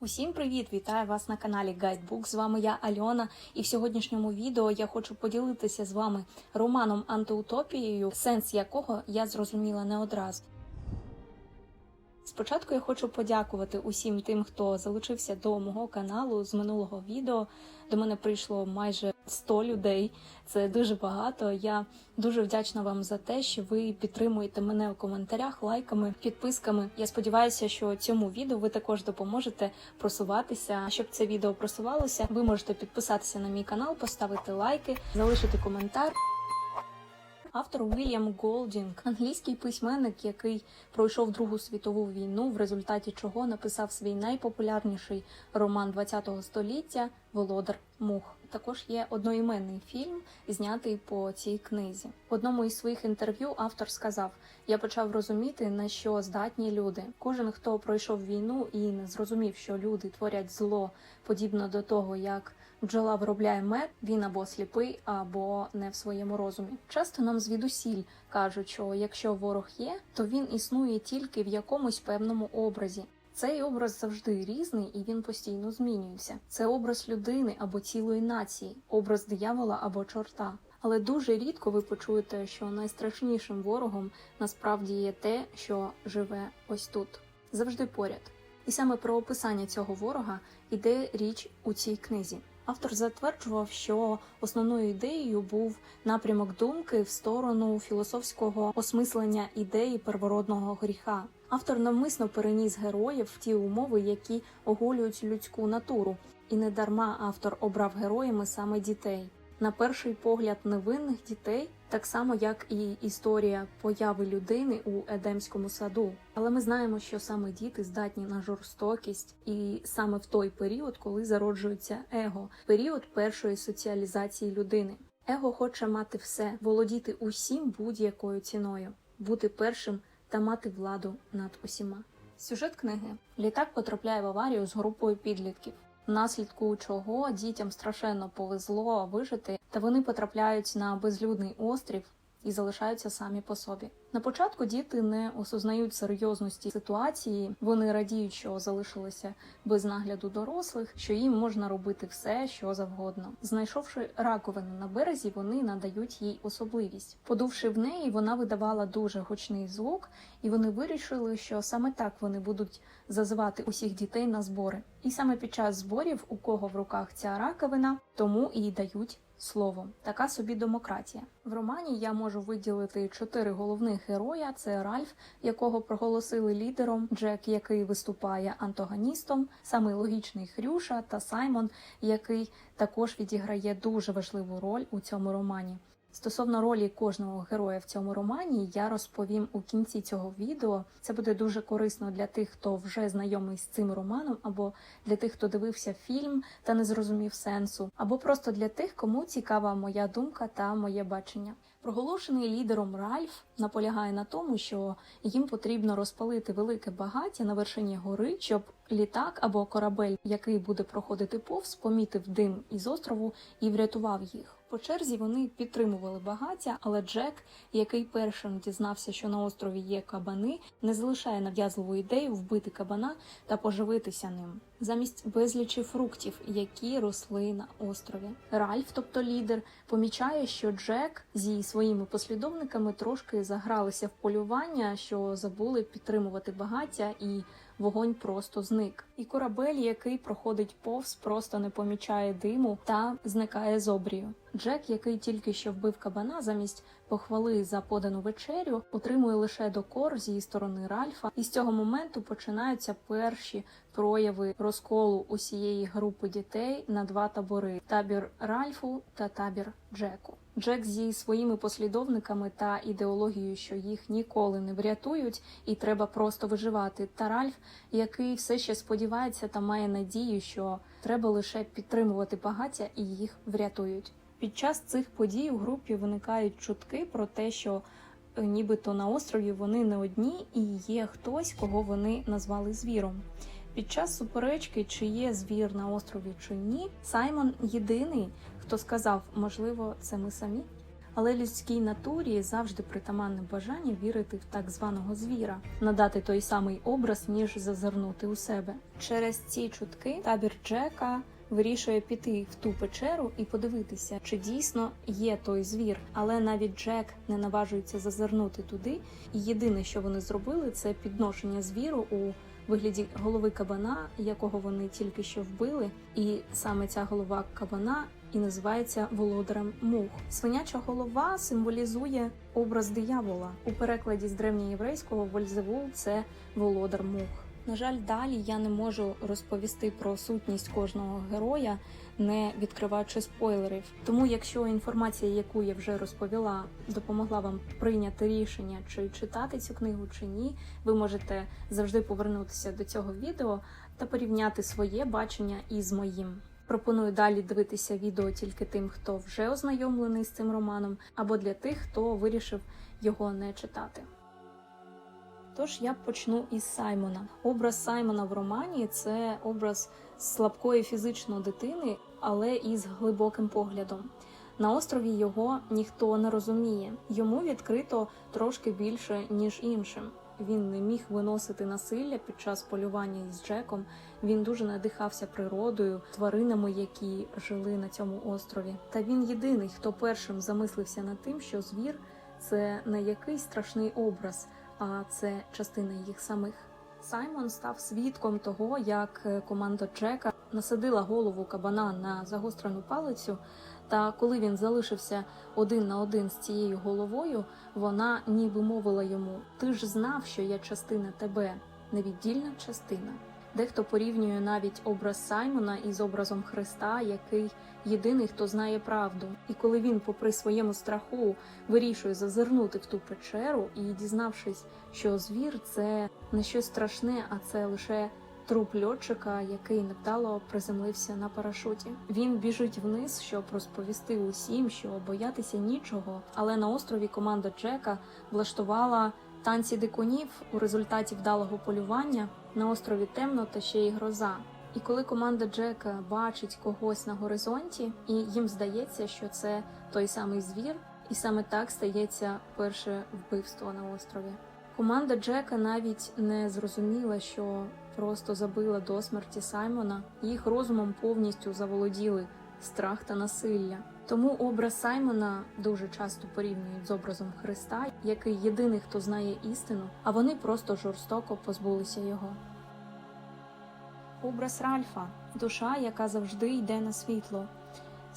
Усім привіт! Вітаю вас на каналі Guidebook. З вами я Альона, і в сьогоднішньому відео я хочу поділитися з вами романом антиутопією, сенс якого я зрозуміла не одразу. Спочатку я хочу подякувати усім тим, хто залучився до мого каналу з минулого відео. До мене прийшло майже 100 людей. Це дуже багато. Я дуже вдячна вам за те, що ви підтримуєте мене у коментарях, лайками, підписками. Я сподіваюся, що цьому відео ви також допоможете просуватися. Щоб це відео просувалося, ви можете підписатися на мій канал, поставити лайки, залишити коментар. Автор Вільям Голдінг, англійський письменник, який пройшов Другу світову війну, в результаті чого написав свій найпопулярніший роман ХХ століття Володар Мух. Також є одноіменний фільм, знятий по цій книзі. В одному із своїх інтерв'ю автор сказав: Я почав розуміти, на що здатні люди. Кожен, хто пройшов війну і не зрозумів, що люди творять зло, подібно до того, як бджола виробляє мед, він або сліпий, або не в своєму розумі. Часто нам звідусіль кажуть, що якщо ворог є, то він існує тільки в якомусь певному образі. Цей образ завжди різний і він постійно змінюється. Це образ людини або цілої нації, образ диявола або чорта. Але дуже рідко ви почуєте, що найстрашнішим ворогом насправді є те, що живе ось тут, завжди поряд. І саме про описання цього ворога йде річ у цій книзі. Автор затверджував, що основною ідеєю був напрямок думки в сторону філософського осмислення ідеї первородного гріха. Автор навмисно переніс героїв в ті умови, які оголюють людську натуру, і не дарма автор обрав героями саме дітей. На перший погляд невинних дітей, так само як і історія появи людини у Едемському саду. Але ми знаємо, що саме діти здатні на жорстокість, і саме в той період, коли зароджується его, період першої соціалізації людини. Его хоче мати все, володіти усім будь-якою ціною, бути першим та мати владу над усіма. Сюжет книги літак потрапляє в аварію з групою підлітків внаслідку чого дітям страшенно повезло вижити, та вони потрапляють на безлюдний острів і залишаються самі по собі. На початку діти не осознають серйозності ситуації, вони радіють, що залишилися без нагляду дорослих, що їм можна робити все, що завгодно. Знайшовши раковину на березі, вони надають їй особливість. Подувши в неї, вона видавала дуже гучний звук, і вони вирішили, що саме так вони будуть зазивати усіх дітей на збори. І саме під час зборів, у кого в руках ця раковина, тому і дають слово. Така собі демократія. В романі я можу виділити чотири головних героя: це Ральф, якого проголосили лідером, Джек, який виступає антагоністом, самий логічний Хрюша та Саймон, який також відіграє дуже важливу роль у цьому романі. Стосовно ролі кожного героя в цьому романі, я розповім у кінці цього відео. Це буде дуже корисно для тих, хто вже знайомий з цим романом, або для тих, хто дивився фільм та не зрозумів сенсу, або просто для тих, кому цікава моя думка та моє бачення. Проголошений лідером Ральф наполягає на тому, що їм потрібно розпалити велике багаття на вершині гори, щоб літак або корабель, який буде проходити повз, помітив дим із острову і врятував їх. По черзі вони підтримували багаття, але Джек, який першим дізнався, що на острові є кабани, не залишає нав'язливу ідею вбити кабана та поживитися ним замість безлічі фруктів, які росли на острові. Ральф, тобто лідер, помічає, що Джек зі своїми послідовниками трошки загралися в полювання, що забули підтримувати багаття і. Вогонь просто зник, і корабель, який проходить повз, просто не помічає диму та зникає з обрію. Джек, який тільки що вбив кабана, замість похвали за подану вечерю, отримує лише докор зі сторони Ральфа, і з цього моменту починаються перші прояви розколу усієї групи дітей на два табори: табір Ральфу та табір Джеку. Джек зі своїми послідовниками та ідеологією, що їх ніколи не врятують, і треба просто виживати. Та Ральф, який все ще сподівається та має надію, що треба лише підтримувати багаття і їх врятують. Під час цих подій у групі виникають чутки про те, що е, нібито на острові вони не одні, і є хтось, кого вони назвали звіром. Під час суперечки, чи є звір на острові чи ні, Саймон єдиний, хто сказав, можливо, це ми самі. Але людській натурі завжди притаманне бажання вірити в так званого звіра, надати той самий образ, ніж зазирнути у себе. Через ці чутки табір Джека вирішує піти в ту печеру і подивитися, чи дійсно є той звір. Але навіть Джек не наважується зазирнути туди. І єдине, що вони зробили, це підношення звіру у вигляді голови кабана, якого вони тільки що вбили. І саме ця голова кабана і називається володарем мух. Свиняча голова символізує образ диявола. У перекладі з древньоєврейського Вользевул це володар мух. На жаль, далі я не можу розповісти про сутність кожного героя, не відкриваючи спойлерів. Тому, якщо інформація, яку я вже розповіла, допомогла вам прийняти рішення, чи читати цю книгу чи ні, ви можете завжди повернутися до цього відео та порівняти своє бачення із моїм. Пропоную далі дивитися відео тільки тим, хто вже ознайомлений з цим романом, або для тих, хто вирішив його не читати. Тож я почну із Саймона. Образ Саймона в романі це образ слабкої фізично дитини, але із глибоким поглядом. На острові його ніхто не розуміє. Йому відкрито трошки більше, ніж іншим. Він не міг виносити насилля під час полювання із Джеком. Він дуже надихався природою, тваринами, які жили на цьому острові. Та він єдиний, хто першим замислився над тим, що звір це не якийсь страшний образ, а це частина їх самих. Саймон став свідком того, як е, команда Джека насадила голову кабана на загострену палицю. Та коли він залишився один на один з цією головою, вона ніби мовила йому: Ти ж знав, що я частина тебе, невіддільна частина. Дехто порівнює навіть образ Саймона із образом Христа, який єдиний, хто знає правду. І коли він, попри своєму страху, вирішує зазирнути в ту печеру і, дізнавшись, що звір це не щось страшне, а це лише труп льотчика, який невдало приземлився на парашуті. Він біжить вниз, щоб розповісти усім, що боятися нічого. Але на острові команда Джека влаштувала танці дикунів у результаті вдалого полювання. На острові темно та ще й гроза. І коли команда Джека бачить когось на горизонті, і їм здається, що це той самий звір, і саме так стається перше вбивство на острові. Команда Джека навіть не зрозуміла, що просто забила до смерті Саймона. Їх розумом повністю заволоділи страх та насилля. Тому образ Саймона дуже часто порівнюють з образом Христа, який єдиний, хто знає істину, а вони просто жорстоко позбулися його. Образ Ральфа душа, яка завжди йде на світло.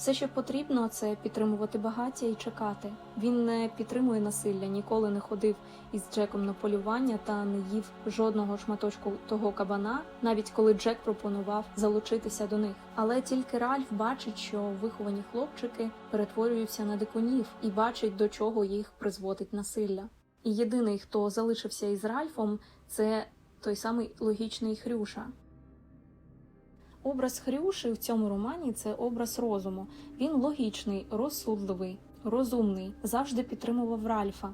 Все, що потрібно, це підтримувати багаття і чекати. Він не підтримує насилля, ніколи не ходив із Джеком на полювання та не їв жодного шматочку того кабана, навіть коли Джек пропонував залучитися до них. Але тільки Ральф бачить, що виховані хлопчики перетворюються на дикунів і бачить, до чого їх призводить насилля. І єдиний, хто залишився із Ральфом, це той самий логічний Хрюша. Образ Хрюши в цьому романі це образ розуму. Він логічний, розсудливий, розумний, завжди підтримував Ральфа.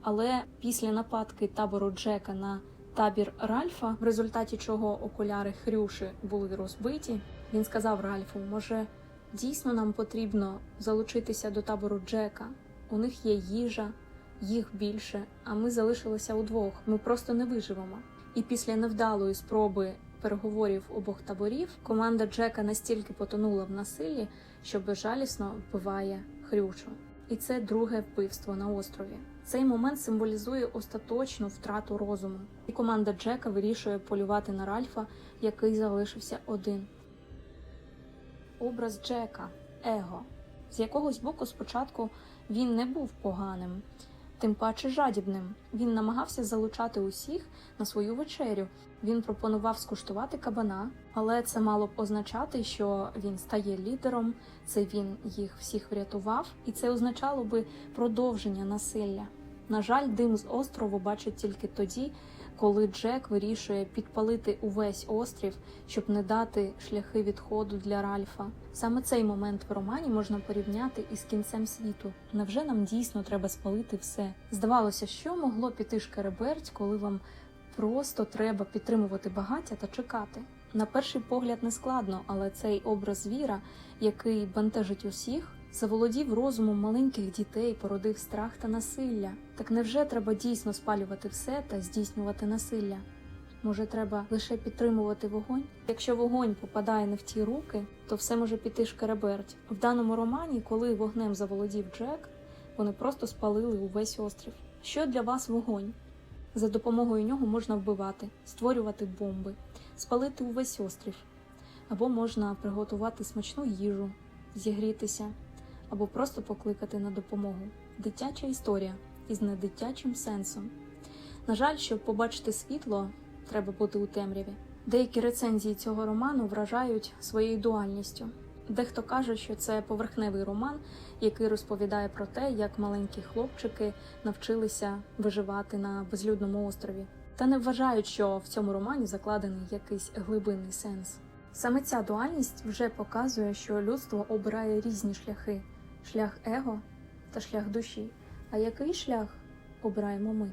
Але після нападки табору Джека на табір Ральфа, в результаті чого окуляри Хрюши були розбиті, він сказав Ральфу: може, дійсно нам потрібно залучитися до табору Джека. У них є їжа, їх більше, а ми залишилися удвох. Ми просто не виживемо. І після невдалої спроби переговорів обох таборів команда Джека настільки потонула в насиллі, що безжалісно вбиває Хрюшу. І це друге вбивство на острові. Цей момент символізує остаточну втрату розуму, і команда Джека вирішує полювати на Ральфа, який залишився один. Образ Джека его. З якогось боку спочатку він не був поганим, тим паче жадібним. Він намагався залучати усіх на свою вечерю. Він пропонував скуштувати кабана, але це мало б означати, що він стає лідером, це він їх всіх врятував, і це означало би продовження насилля. На жаль, дим з острову бачить тільки тоді, коли Джек вирішує підпалити увесь острів, щоб не дати шляхи відходу для Ральфа. Саме цей момент в романі можна порівняти із кінцем світу. Невже нам дійсно треба спалити все? Здавалося, що могло піти шкереберть, коли вам просто треба підтримувати багаття та чекати. На перший погляд не складно, але цей образ звіра, який бентежить усіх, Заволодів розумом маленьких дітей, породив страх та насилля. Так невже треба дійсно спалювати все та здійснювати насилля? Може, треба лише підтримувати вогонь? Якщо вогонь попадає не в ті руки, то все може піти шкереберть. В даному романі, коли вогнем заволодів Джек, вони просто спалили увесь острів. Що для вас вогонь? За допомогою нього можна вбивати, створювати бомби, спалити увесь острів, або можна приготувати смачну їжу, зігрітися, або просто покликати на допомогу. Дитяча історія із недитячим сенсом. На жаль, щоб побачити світло, треба бути у темряві. Деякі рецензії цього роману вражають своєю дуальністю. Дехто каже, що це поверхневий роман, який розповідає про те, як маленькі хлопчики навчилися виживати на безлюдному острові, та не вважають, що в цьому романі закладений якийсь глибинний сенс. Саме ця дуальність вже показує, що людство обирає різні шляхи: шлях его та шлях душі. А який шлях обираємо ми?